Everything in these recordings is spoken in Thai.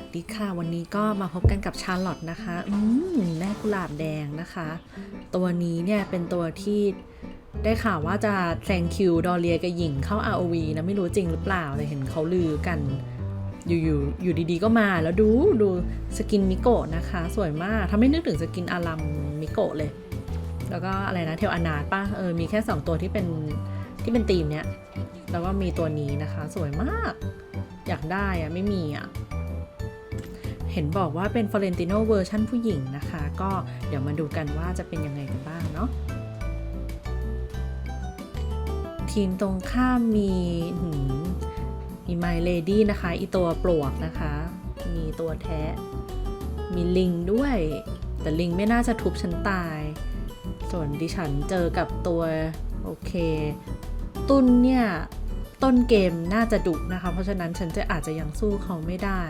วัสดีค่ะ วันนี้ก็มาพบกันกับชาร์ลอตนะคะ อืมแม่กุหลาบแดงนะคะ ตัวนี้เนี่ยเป็นตัวที่ได้ข่าวว่าจะแซงคิวดอเรียกับหญิงเข้า ROV นะไม่รู้จริงหรือเปล่าแต่เห็นเขาลือกัน อยู่อยู่อยู่ดีๆก็มาแล้วดูดูสกินมิโกะนะคะ สวยมากทำให้นึกถึงสกินอารัมมิโกะเลย แล้วก็อะไรนะเทลอนาดปะเออมีแค่ 2 ตัวที่เป็นที่เป็นธีมเนี้ยแล้วก็มีตัวนี้นะคะ สวยมาก อยากได้อะไม่มีอะ เห็นบอกว่าเป็นฟ o เรนติโนเวอร์ชันผู้หญิงนะคะ ก็เดี๋ยวมาดูกันว่าจะเป็นยังไงกันบ้างเนาะทีมตรงข้ามมีหืมมีไมเลดี้นะคะ อีตัวปลวกนะคะ มีตัวแทะ มีลิงด้วย แต่ลิงไม่น่าจะทุบฉันตาย ส่วนดิฉันเจอกับตัว โอเค ตุนเนี่ย ต้นเกมน่าจะดุนะคะ เพราะฉะนั้นฉันจะอาจจะยังสู้เขาไม่ได้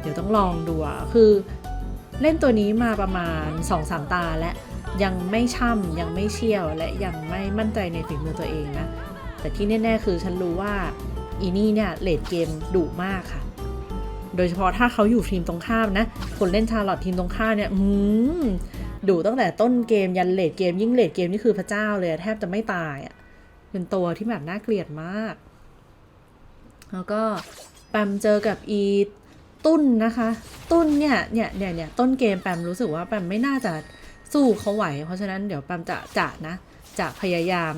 เดี๋ยวต้องลองดูอะคือเล่นตัวนี้มาประมาณ 2-3 ตาและยังไม่ช่ำยังไม่เชี่ยวและยังไม่มั่นใจในฝีมือตัวเองนะ แต่ที่แน่ ๆ คือฉันรู้ว่าอีนี่เนี่ยเลดเกมดุมากค่ะ โดยเฉพาะถ้าเขาอยู่ทีมตรงข้ามนะ คนเล่นชาร์ลอตทีมตรงข้ามเนี่ยอืมดุตั้งแต่ต้นเกมยันเลดเกม ยิ่งเลดเกมนี่คือพระเจ้าเลยแทบจะไม่ตายอะเป็นตัวที่แบบน่าเกลียดมาก แล้วก็แปมเจอกับอี ตุ้นนะคะ ตุ้นเนี่ยเนี่ยเนี่ยเนี่ยต้นเกมแปมรู้สึกว่าแปมไม่น่าจะสู้เขาไหว เพราะฉะนั้นเดี๋ยวแปมจะจะนะ จะพยายาม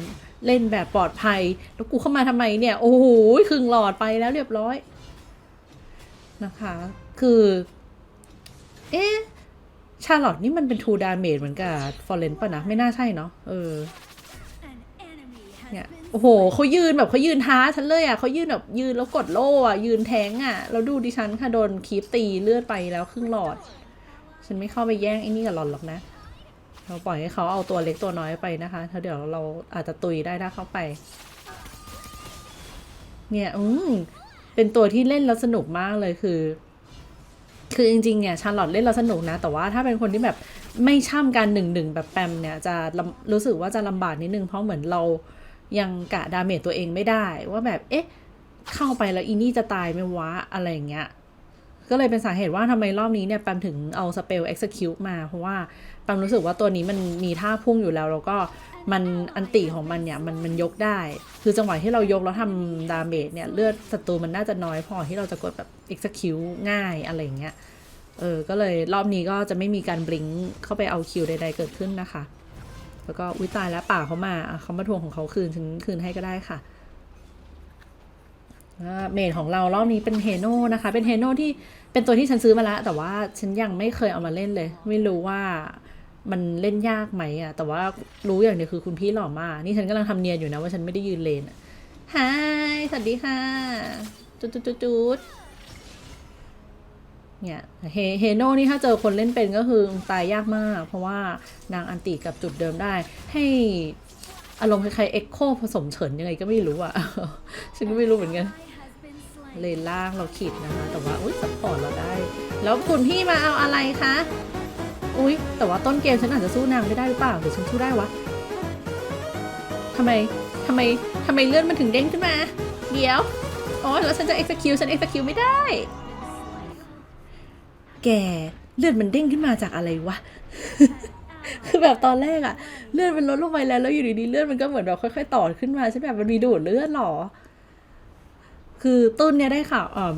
เล่นแบบปลอดภัย แล้วกูเข้ามาทำไมเนี่ย โอ้โหครึ่งหลอดไปแล้วเรียบร้อย นะคะ คือ เอ๊ะชาร์ลอตนี่มันเป็นทูดาเมจเหมือนกับฟอร์เรนป่ะนะ ไม่น่าใช่เนาะเออ เนี่ยโอ้โหเขายืนแบบเขายืนท้าฉันเลยอะเขายืนแบบยืนแล้วกดโล่อะยืนแทงอะแล้วดูดิฉันค่ะโดนคีปตีเลือดไปแล้วครึ่งหลอด ฉันไม่เข้าไปแย่งไอ้นี่กับหลอนหรอกนะ เราปล่อยให้เขาเอาตัวเล็กตัวน้อยไปนะคะถ้าเดี๋ยวเราอาจจะตุยได้ถ้าเข้าไป เนี่ยอืมเป็นตัวที่เล่นแล้วสนุกมากเลยคือ คือจริงๆเนี่ยชาร์ลอตเล่นแล้วสนุกนะ แต่ว่าถ้าเป็นคนที่แบบไม่ช่ำการหนึ่งหนึ่งแบบแปมเนี่ยจะรู้สึกว่าจะลำบากนิดนึงเพราะเหมือนเรา ยังกะดาเมจตัวเองไม่ได้ ว่าแบบเอ๊ะ เข้าไปแล้วอีนี่จะตายไหมวะอะไรอย่างเงี้ยก็เลยเป็นสาเหตุว่าทำไมรอบนี้เนี่ยแปมถึงเอาสเปล execute มา เพราะว่าแปมรู้สึกว่าตัวนี้มันมีท่าพุ่งอยู่แล้ว แล้วก็มันอันติของมันเนี่ยมันมันยกได้ คือจังหวะที่เรายกแล้วทำดาเมจเนี่ยเลือดศัตรูมันน่าจะน้อยพอที่เราจะกดแบบ execute ง่ายอะไรอย่างเงี้ยเออก็เลยรอบนี้ก็จะไม่มีการบลิงเข้าไปเอาคิวใดๆเกิดขึ้นนะคะ แล้วก็อุ้ยตายแล้วป่าเขามาเขามาทวงของเขาคืนฉันคืนให้ก็ได้ค่ะเมดของเรารอบนี้เป็นเฮโน่นะคะ เป็นเฮโน่ที่เป็นตัวที่ฉันซื้อมาแล้ว แต่ว่าฉันยังไม่เคยเอามาเล่นเลย ไม่รู้ว่ามันเล่นยากไหมอะ แต่ว่ารู้อย่างเดียวคือคุณพี่หล่อมาก นี่ฉันกำลังทำเนียนอยู่นะว่าฉันไม่ได้ยืนเลนฮายสวัสดีค่ะ จุดจุดจุดจุด เนี่ยเฮเฮโน่นี่ถ้าเจอคนเล่นเป็นก็คือตายยากมาก เพราะว่านางอันติกับจุดเดิมได้ ให้อารมณ์คล้ายๆเอ็กโคผสมเฉินยังไงก็ไม่รู้อะ ฉันก็ไม่รู้เหมือนกัน เลนล่างเราขีดนะคะ แต่ว่าอุ้ยสปอร์ตเราได้ แล้วคุณพี่มาเอาอะไรคะ อุ้ยแต่ว่าต้นเกมฉันอาจจะสู้นางไม่ได้หรือเปล่าหรือฉันสู้ได้วะทำไมทำไมทำไมเลื่อนมันถึงเด้งขึ้นมา เดี๋ยวอ๋อแล้วฉันจะ execute ฉัน execute ไม่ได้ แกเลือดมันเด้งขึ้นมาจากอะไรวะ คือแบบตอนแรกอะเลือดมันลดลงไปแล้วแล้วอยู่ดีๆเลือดมันก็เหมือนแบบค่อยๆต่อขึ้นมาใช่แบบมันมีดูดเลือดหรอ คือต้นเนี่ยได้ข่าวเออ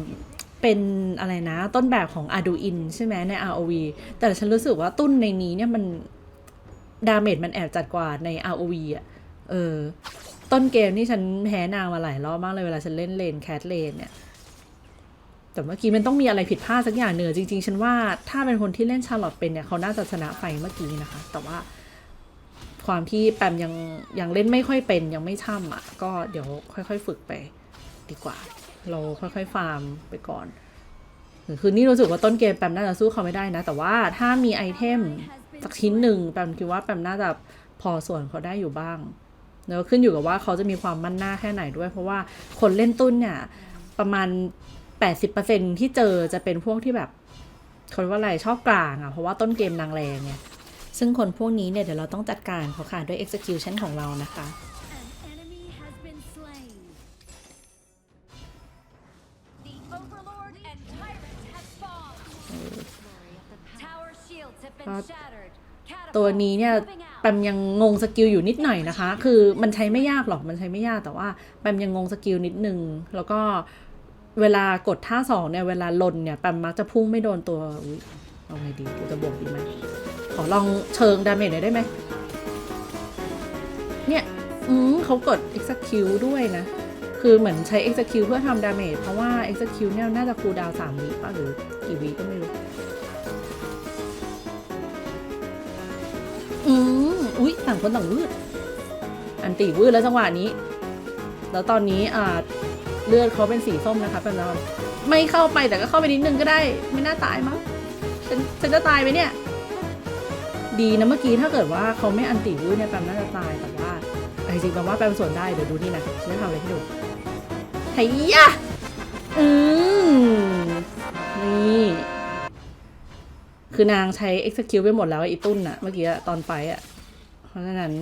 เป็นอะไรนะ ต้นแบบของ Arduin ใช่ไหมใน ROV แต่ฉันรู้สึกว่าตุ้นในนี้เนี่ยมันดาเมจมันแอบจัดกว่าใน ROV อะ เออ ต้นเกมนี่ฉันแพ้นางมาหลายรอบมากเลยเวลาฉันเล่นเลนแคทเลนเนี่ย แต่เมื่อกี้มันต้องมีอะไรผิดพลาดสักอย่างเนือจริงๆ ฉันว่าถ้าเป็นคนที่เล่นชาร์ลอตเป็นเนี่ยเขาน่าจะชนะไฟเมื่อกี้นะคะ แต่ว่าความที่แปมยังยังเล่นไม่ค่อยเป็นยังไม่ช่ำอะ ก็เดี๋ยวค่อยๆ ฝึกไปดีกว่า เราค่อยๆ ฟาร์มไปก่อนคือนี่รู้สึกว่าต้นเกมแปมน่าจะสู้เขาไม่ได้นะ แต่ว่าถ้ามีไอเทมสักชิ้นหนึ่งแปมคิดว่าแปมน่าจะพอส่วนเขาได้อยู่บ้างแล้วขึ้นอยู่กับว่าเขาจะมีความมั่นหน้าแค่ไหนด้วย เพราะว่าคนเล่นตุ้นเนี่ยประมาณ แปดสิบเปอร์เซ็นที่เจอจะเป็นพวกที่แบบคนว่าอะไรชอบกลางอะ่ะ เพราะว่าต้นเกมนางแรงไงซึ่งคนพวกนี้เนี่ยเดี๋ยวเราต้องจัดการเขาค่ะด้วย execution ของเรานะคะตัวนี้เนี่ยแปมยังงงสกิลอยู่นิดหน่อยนะคะ คือมันใช้ไม่ยากหรอก มันใช้ไม่ยากแต่ว่าแปมยังงงสกิลนิดนึง แล้วก็ เวลากดท่าสองเนี่ย เวลาลนเนี่ยแปมมักจะพุ่งไม่โดนตัวอุ๊ยเอาไงดีกูจะบวกดีไหมขอลองเชิงดาเมจหน่อยได้ไหมเนี่ยอืมเขากด execute ด้วยนะ คือเหมือนใช้ execute เพื่อทำดาเมจเพราะว่า execute เนี่ยน่าจะคูลดาวสามวิป่ะหรือกี่วิก็ไม่รู้ อืมอุ๊ยต่างคนต่างวืด อันตีวืดแล้วจังหวะนี้ แล้วตอนนี้อ่า เลือดเขาเป็นสีส้มนะคะเป็นเราไม่เข้าไปแต่ก็เข้าไปนิดนึงก็ได้ ไม่น่าตายมั้งฉันฉันจะตายไหมเนี่ย ดีนะเมื่อกี้ถ้าเกิดว่าเขาไม่อันตีวืดเนี่ยแปมน่าจะตายแต่ว่าไอ้จริงแปมว่าแปมสวนได้เดี๋ยวดูนี่นะฉันจะทำอะไรให้ดูไฮ้ยะอืมนี่คือนางใช้ execute ไปหมดแล้วไอ้ตุ้นอะเมื่อกี้ตอนไฟอะเพราะฉะนั้น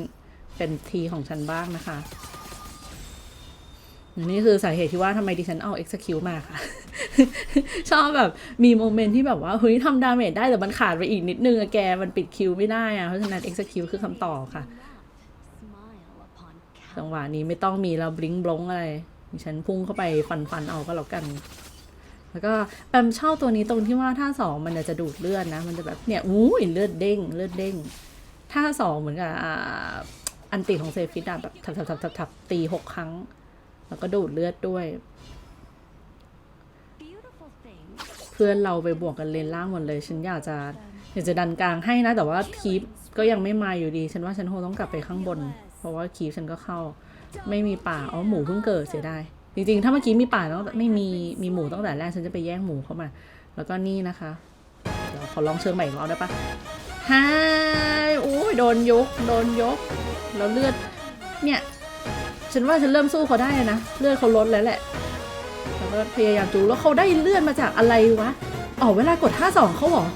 เป็นทีของฉันบ้างนะคะ นี่คือสาเหตุที่ว่าทำไมดิฉันเอา execute มาค่ะ ชอบแบบมีโมเมนต์ที่แบบว่าเฮ้ยทำดาเมจได้แต่มันขาดไปอีกนิดนึงอะแกมันปิดคิวไม่ได้อะเพราะฉะนั้น execute คือคำตอบค่ะจังหวะนี้ไม่ต้องมีเราบลิงบลงอะไรดิฉันพุ่งเข้าไปฟันฟันๆเอาก็แล้วกัน แล้วก็แปมชอบตัวนี้ตรงที่ว่าท่าสองมันจะดูดเลือดนะ มันจะแบบเนี่ยอู้ยเลือดเด้ง เลือดเด้งท่าสองเหมือนกับอ่าอันติของเซฟิตอะแบบทับทับทับทับทับตีหกครั้ง แล้วก็ดูดเลือดด้วย เพื่อนเราไปบวกกันเลนล่างหมดเลย ฉันอยากจะอยากจะดันกลางให้นะ แต่ว่าคีปก็ยังไม่มาอยู่ดี ฉันว่าฉันคงต้องกลับไปข้างบน เพราะว่าคีปฉันก็เข้า ไม่มีป่าอ๋อหมูเพิ่งเกิดเสียดายจริงๆ ถ้าเมื่อกี้มีป่าต้องไม่มีมีหมูตั้งแต่แรกฉันจะไปแย่งหมูเข้ามา แล้วก็นี่นะคะเดี๋ยวขอลองเชิงใหม่อีกรอบได้ปะฮายโอ้ยโดนยก โดนยก แล้วเลือด เนี่ย ฉันว่าฉันเริ่มสู้เขาได้แล้วนะ เลือดเขาลดแล้วแหละแล้วก็พยายามจูแล้วเขาได้เลือดมาจากอะไรวะ อ๋อเวลากดท่าสองเขาเหรอ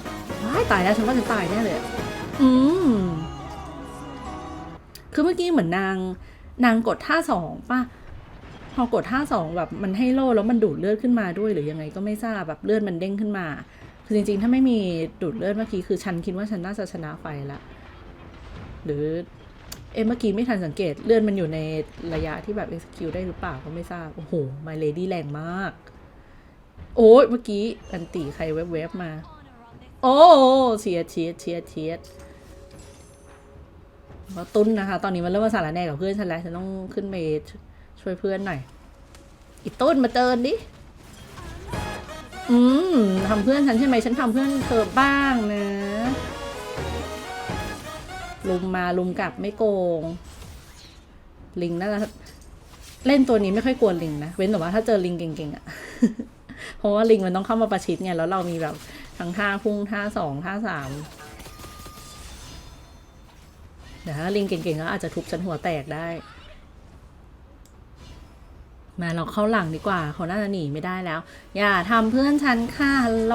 ว้ายตายแล้วฉันว่าฉันตายแน่เลยอะอืมคือเมื่อกี้เหมือนนางนางกดท่าสองป่ะพอกดท่าสองแบบมันให้โล่แล้วมันดูดเลือดขึ้นมาด้วยหรือยังไงก็ไม่ทราบแบบเลือดมันเด้งขึ้นมาคือจริงๆ ถ้าไม่มีดูดเลือดเมื่อกี้คือฉันคิดว่าฉันน่าจะชนะไฟละหรือ เอะเมื่อกี้ไม่ทันสังเกต เลื่อดมันอยู่ในระยะที่แบบ execute ได้หรือเปล่าก็ไม่ทราบ โอ้โห my lady แรงมาก โอ้ยเมื่อกี้อันตีใครเวฟๆมา โอ้เชียดเชียดเชียดเชียดแล้วตุ้นนะคะ ตอนนี้มันเริ่มมาสารแน่กับเพื่อนฉันแล้ว ฉันต้องขึ้นไปช่วยเพื่อนหน่อย อีตุ้นมาเตินดิ อืมทำเพื่อนฉันใช่ไหม ฉันทำเพื่อนเธอบ้างนะ ลุมมาลุมกลับไม่โกง ลิงน่าจะเล่นตัวนี้ไม่ค่อยกลัวลิงนะ เว้นแต่ว่าถ้าเจอลิงเก่งๆอะเพราะว่าลิงมันต้องเข้ามาประชิดไงแล้วเรามีแบบทั้งท่าพุ่งท่าสองท่าสามเดี๋ยวถ้าลิงเก่งๆก็อาจจะทุบฉันหัวแตกได้ มาเราเข้าหลังดีกว่า เขาน่าจะหนีไม่ได้แล้ว อย่าทำเพื่อนฉันค่ะฮัลโหล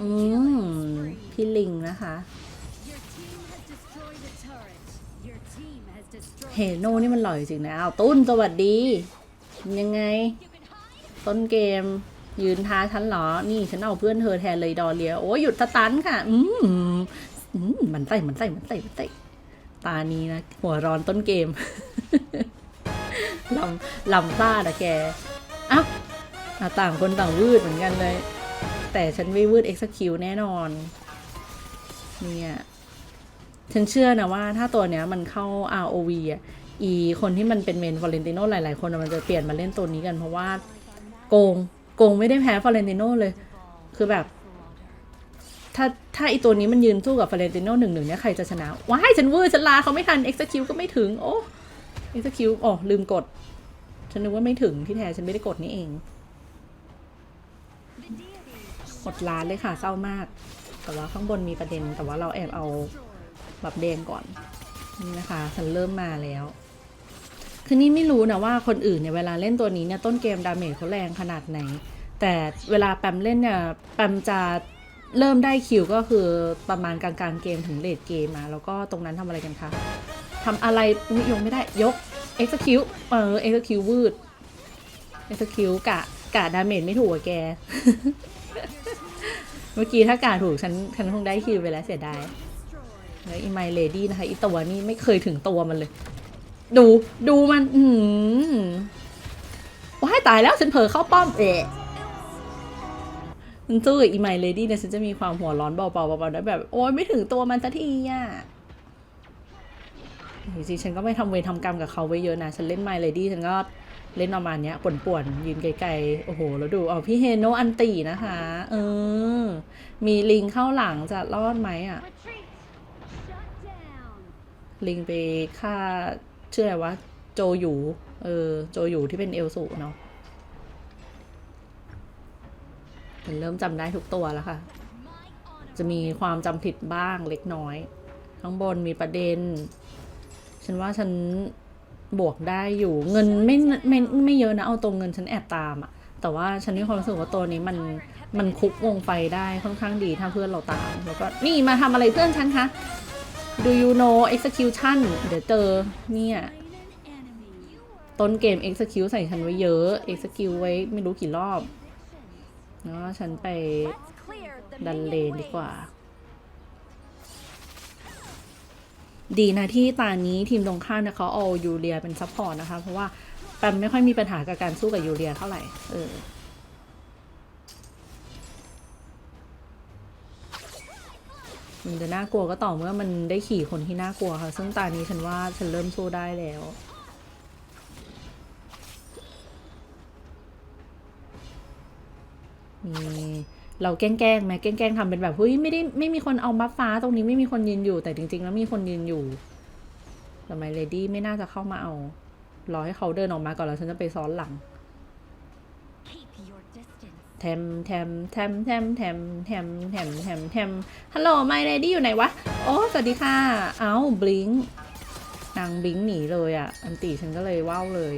อืมพี่ลิงนะคะ เฮโน่นี่มันหล่อยจริงนะเอาตุ้นสวัสดี ยังไง ต้นเกม ยืนท้าฉันเหรอ นี่ฉันเอาเพื่อนเธอแทนเลยดอเลีย โอ้ยหยุดสตันค่ะ อืมอืมมันไส้มันไส้มันไส้มันไส้ตานี้นะ หัวร้อนต้นเกมลำลำซ่าอะแกอ้าวอะต่างคนต่างวืดเหมือนกันเลย แต่ฉันไม่วืด execute แน่นอน เนี่ย ฉันเชื่อนะว่าถ้าตัวเนี้ยมันเข้า ROV อะอีคนที่มันเป็นเมนฟอเรนติโนหลาย ๆ คนมันจะเปลี่ยนมาเล่นตัวนี้กันเพราะว่าโกงโกงไม่ได้แพ้ฟอเรนติโนเลย คือแบบ ถ้าถ้าอีตัวนี้มันยืนสู้กับฟอเรนติโนหนึ่งหนึ่งเนี่ยใครจะชนะว้ายฉันวืดฉันลาเขาไม่ทัน execute ก็ไม่ถึง โอ้ execute อ๋อลืมกด ฉันนึกว่าไม่ถึงที่แท้ฉันไม่ได้กดนี่เองหมดร้านเลยค่ะเศร้ามาก แต่ว่าข้างบนมีประเด็นแต่ว่าเราแอบเอา แบบแดงก่อน นี่นะคะฉันเริ่มมาแล้ว คือนี่ไม่รู้นะว่าคนอื่นเนี่ยเวลาเล่นตัวนี้เนี่ยต้นเกมดาเมจเขาแรงขนาดไหน แต่เวลาแปมเล่นเนี่ยแปมจะเริ่มได้คิวก็คือประมาณกลางๆเกมถึงเลดเกมมา แล้วก็ตรงนั้นทำอะไรกันคะทำอะไรนิยงไม่ได้ยก execute เออ execute วืด execute กะกะดาเมจไม่ถูกอะแก เมื่อกี้ถ้ากาถูกฉันฉันคงได้คิวไปแล้วเสียดาย แล้วอีไมเลดี้นะคะอีตัวนี้ไม่เคยถึงตัวมันเลย ดูดูมัน อืมว้ายตายแล้วฉันเผลอเข้าป้อมเอะมันสู้กับอีไมเลดี้เนี่ยฉันจะมีความหัวร้อนเบาๆเบาๆได้แบบ โอ๊ยไม่ถึงตัวมันสักทีอะจริงๆฉันก็ไม่ทำเวรทำกรรมกับเขาไว้เยอะนะฉันเล่นไมเลดี้ฉันก็เล่นประมาณเนี้ยป่วนๆยืนไกลๆโอ้โห แล้วดูเอาพี่เฮโนอันตีนะคะ เออ มีลิงเข้าหลังจะรอดไหมอะ ลิงไปฆ่าชื่ออะไรวะ โจหยูเออ โจหยูที่เป็นเอลสูเนาะมันเริ่มจำได้ทุกตัวแล้วค่ะ จะมีความจำผิดบ้างเล็กน้อย ข้างบนมีประเด็น ฉันว่าฉันบวกได้อยู่เงินไม่ไม่ไม่เยอะนะ เอาตรงเงินฉันแอบตามอะแต่ว่าฉันมีความรู้สึกว่าตัวนี้มันมันคุกวงไฟได้ค่อนข้างดีถ้าเพื่อนเราตามแล้วก็นี่มาทำอะไรเพื่อนฉันคะ Do you know execution เดี๋ยวเจอเนี่ยต้นเกม execute ใส่ฉันไว้เยอะ execute ไว้ไม่รู้กี่รอบแล้วฉันไปดันเลนดีกว่า ดีนะที่ตานี้ทีมตรงข้ามเนี่ยเขาเอายูเรียเป็นซัพพอร์ตนะคะ เพราะว่าแปมไม่ค่อยมีปัญหากับการสู้กับยูเรียเท่าไหร่ เออ มันจะน่ากลัวก็ต่อเมื่อมันได้ขี่คนที่น่ากลัวค่ะ ซึ่งตานี้ฉันว่าฉันเริ่มสู้ได้แล้วมีเราแกล้งๆไหมแกล้งๆทำเป็นแบบเฮ้ยไม่ได้ไม่มีคนเอาบัฟฟ้าตรงนี้ไม่มีคนยืนอยู่แต่จริง ๆ แล้วมีคนยืนอยู่ทำไมเลดี้ไม่น่าจะเข้ามาเอารอให้เขาเดินออกมาก่อนแล้วฉันจะไปซ้อนหลัง แทมแทมแทมแทมแทมแทมแทมแทมแทมฮัลโหลไมเลดี้อยู่ไหนวะ โอ้ สวัสดีค่ะ เอ้าบลิงนางบลิงหนีเลยอะ อันตีฉันก็เลยว้าวเลย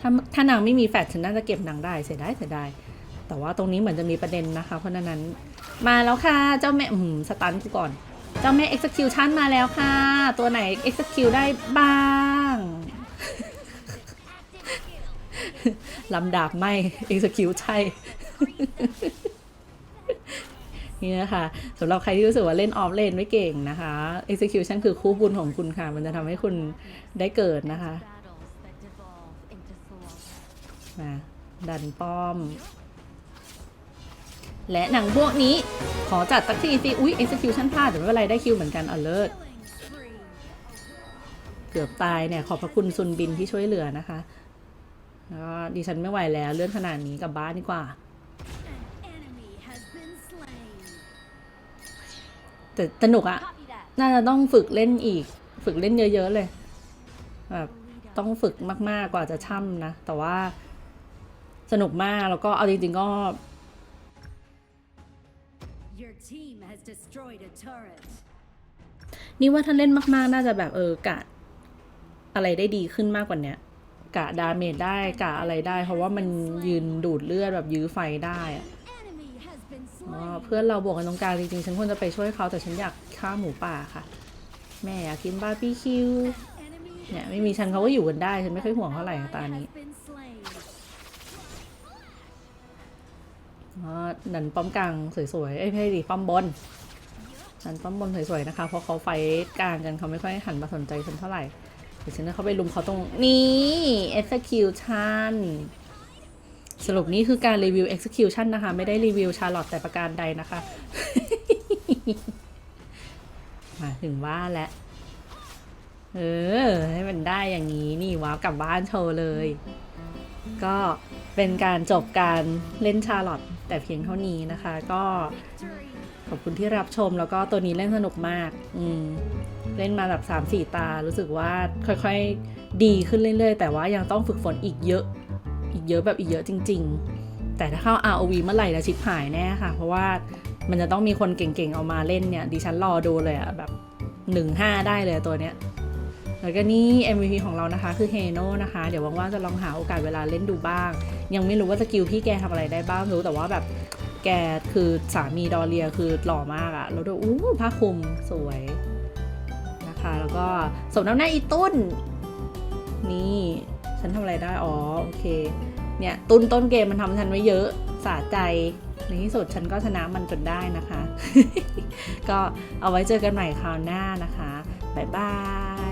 ถ้าถ้านางไม่มีแฟดฉันน่าจะเก็บนางได้เสียดายเสียดาย แต่ว่าตรงนี้เหมือนจะมีประเด็นนะคะ เพราะนั้น มาแล้วค่ะ เจ้าแม่อืมสตันกูก่อน เจ้าแม่ execution มาแล้วค่ะ ตัวไหน execute ได้บ้าง ลำดาบไม่ execute ใช่ นี่นะคะสำหรับใครที่รู้สึกว่าเล่นออฟเลนไม่เก่งนะคะ execution คือคู่บุญของคุณค่ะ มันจะทำให้คุณได้เกิดนะคะ มาดันป้อม และหนังพวกนี้ขอจัดสักทีสิอุ๊ย execution พลาดแต่ไม่เป็นไรได้คิวเหมือนกันอเลิศเกือบตายเนี่ย ขอบพระคุณซุนบินที่ช่วยเหลือนะคะ ดิฉันไม่ไหวแล้วเรื่องขนาดนี้กลับบ้านดีกว่า แต่สนุกอะน่าจะต้องฝึกเล่นอีก ฝึกเล่นเยอะ ๆ เลยแบบต้องฝึกมาก ๆ กว่าจะช่ำนะ แต่ว่าสนุกมากแล้วก็เอาจริง ๆ ก็ Your team has destroyed a turret. นี่ว่าถ้าเล่นมาก ๆ น่าจะแบบเออกะอะไรได้ดีขึ้นมากกว่าเนี้ย กะดาเมจได้กะอะไรได้ เพราะว่ามันยืนดูดเลือดแบบยื้อไฟได้อะอ๋อเพื่อนเราบวกกันตรงกลางจริงๆ ฉันควรจะไปช่วยเขาแต่ฉันอยากฆ่าหมูป่าค่ะ แม่อยากกินบาร์บีคิวเนี่ยไม่มีฉันเขาก็อยู่กันได้ ฉันไม่ค่อยห่วงเท่าไหร่ตานี้นันป้อมกลางสวยๆเอ้ยไม่ใช่ดิป้อมบนนันป้อมบนสวยๆนะคะ เพราะเขาไฟท์กลางกันเขาไม่ค่อยหันมาสนใจฉันเท่าไหร่ เดี๋ยวฉันจะเข้าไปลุมเขาตรงนี้ execution สรุปนี่คือการรีวิว execution นะคะ ไม่ได้รีวิวชาร์ลอตแต่ประการใดนะคะ มาถึงว่าแล้วเออ ให้มันได้อย่างนี้นี่ว้าวกลับบ้านโชว์เลย ก็เป็นการจบการเล่นชาร์ลอตแต่เพียงเท่านี้นะคะ ก็ อบคุณที่รับชมแล้วก็ตัวนี้เล่นสนุกมาก อืมเล่นมาแบบ3 4 ตา รู้สึกว่าค่อยๆ ดีขึ้นเรื่อยๆ แต่ว่ายังต้องฝึกฝนอีกเยอะ อีกเยอะแบบอีกเยอะจริง ๆ แต่ถ้าเข้า ROV เมื่อไหร่นะชิปหายแน่ค่ะ เพราะว่ามันจะต้องมีคนเก่งๆ เอามาเล่นเนี่ย ดิฉันรอดูเลยอะแบบ 1-5 ได้เลยตัวเนี้ย แล้วก็นี่ MVP ของเรานะคะ คือเฮโน่นะคะ เดี๋ยวว่างๆ จะลองหาโอกาสเวลาเล่นดูบ้าง ยังไม่รู้ว่าสกิลพี่แกทำอะไรได้บ้างรู้แต่ว่าแบบ แกคือสามีดอเรียคือหล่อมากอะแล้วดูอู้ผ้าคลุมสวยนะคะ แล้วก็สมน้ำหน้าอีตุ้น นี่ฉันทำอะไรได้ อ๋อ โอเค เนี่ยตุ้นต้นเกมมันทำฉันไว้เยอะสาใจในที่สุดฉันก็ชนะมันจนได้นะคะ ก็เอาไว้เจอกันใหม่คราวหน้านะคะ บ๊ายบาย